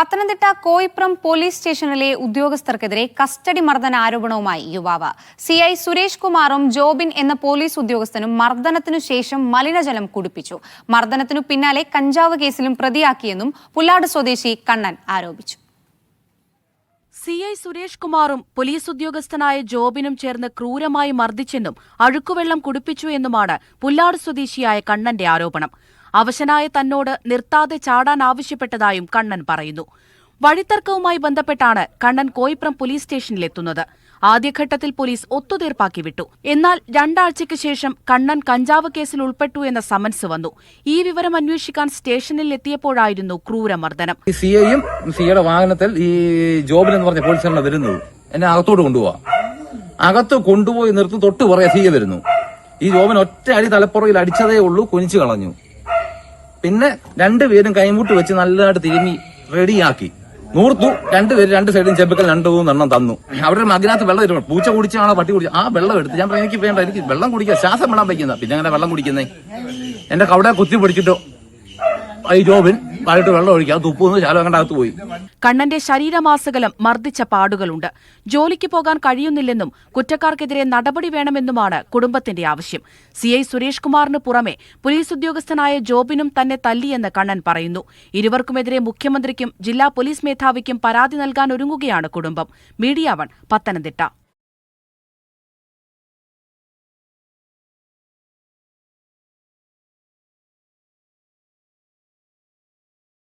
Pathanamthitta Koipram police സ്റ്റേഷനിലെ ഉദ്യോഗസ്ഥർക്കെതിരെ custody മർദ്ദന ആരോപണവുമായി യുവാവ്. സി ഐ സുരേഷ് കുമാറും ജോബിൻ എന്ന പോലീസ് ഉദ്യോഗസ്ഥനും മർദ്ദനത്തിനു ശേഷം മലിനജലം കുടിപ്പിച്ചു. മർദ്ദനത്തിനു പിന്നാലെ കഞ്ചാവ് കേസിലും പ്രതിയാക്കിയെന്നും പുല്ലാട് സ്വദേശി കണ്ണൻ ആരോപിച്ചു. സി ഐ സുരേഷ് കുമാറും പോലീസ് ഉദ്യോഗസ്ഥനായ ജോബിനും ചേർന്ന് ക്രൂരമായി മർദ്ദിച്ചെന്നും അഴുക്കുവെള്ളം കുടിപ്പിച്ചു എന്നുമാണ് പുല്ലാട് സ്വദേശിയായ കണ്ണന്റെ ആരോപണം. അവശനായ തന്നോട് നിർത്താതെ ചാടാൻ ആവശ്യപ്പെട്ടതായും കണ്ണൻ പറയുന്നു. വഴിത്തർക്കവുമായി ബന്ധപ്പെട്ടാണ് കണ്ണൻ കോയിപ്രം പോലീസ് സ്റ്റേഷനിലെത്തുന്നത്. ആദ്യഘട്ടത്തിൽ പോലീസ് ഒത്തുതീർപ്പാക്കി വിട്ടു. എന്നാൽ രണ്ടാഴ്ചയ്ക്ക് ശേഷം കണ്ണൻ കഞ്ചാവ് കേസിൽ ഉൾപ്പെട്ടു എന്ന സമൻസ് വന്നു. ഈ വിവരം അന്വേഷിക്കാൻ സ്റ്റേഷനിൽ എത്തിയപ്പോഴായിരുന്നു ക്രൂരമർദ്ദനം. ഈ സി ഐയും സിയുടെ വാഹനത്തിൽ ഈ ജോബിൻ എന്ന് പറഞ്ഞ പോലീസുകാരനെ വരുന്നത് എന്നെ അകത്തോട്ട് കൊണ്ടുപോവാ. അകത്ത് കൊണ്ടുപോയി നിർത്തി തൊട്ട് പുറകെ സി വരുന്നു. ഈ ജോബിൻ ഒറ്റ അടി തലപ്പുറയിൽ അടിച്ചതേ ഉള്ളൂ കുനിച്ചു കളഞ്ഞു. പിന്നെ രണ്ടുപേരും കൈമുട്ട് വെച്ച് നല്ലതായിട്ട് തിരുമി റെഡിയാക്കി. നൂർത്തു രണ്ടുപേര് രണ്ട് സൈഡും ചെമ്പക്കൽ രണ്ടു മൂന്നെണ്ണം തന്നു. അവരുടെ മകനകത്ത് വെള്ളം ഇരുന്നു പൂച്ച കുടിച്ചാണോ പട്ടി കുടിച്ചു? ആ വെള്ളം എടുത്ത്. ഞാൻ എനിക്ക് വേണ്ട എനിക്ക് വെള്ളം കുടിക്കുക ശ്വാസം വിടാൻ വയ്ക്കുന്ന പിന്നെ അങ്ങനെ വെള്ളം കുടിക്കുന്നേ? എന്റെ കവിടെ കുത്തി പിടിച്ചിട്ടോ. ഐ ജോബിൻ. താഴോട്ട് വെള്ളം ഒഴിക്കുക. തുപ്പുന്ന് പോയി. കണ്ണന്റെ ശരീരമാസകലം മർദ്ദിച്ച പാടുകളുണ്ട്. ജോലിക്ക് പോകാൻ കഴിയുന്നില്ലെന്നും കുറ്റക്കാർക്കെതിരെ നടപടി വേണമെന്നുമാണ് കുടുംബത്തിന്റെ ആവശ്യം. സി ഐ സുരേഷ് കുമാറിന് പുറമെ പോലീസ് ഉദ്യോഗസ്ഥനായ ജോബിനും തന്നെ തല്ലിയെന്ന് കണ്ണൻ പറയുന്നു. ഇരുവർക്കുമെതിരെ മുഖ്യമന്ത്രിക്കും ജില്ലാ പോലീസ് മേധാവിക്കും പരാതി നൽകാൻ ഒരുങ്ങുകയാണ് കുടുംബം. Media One Pathanamthitta.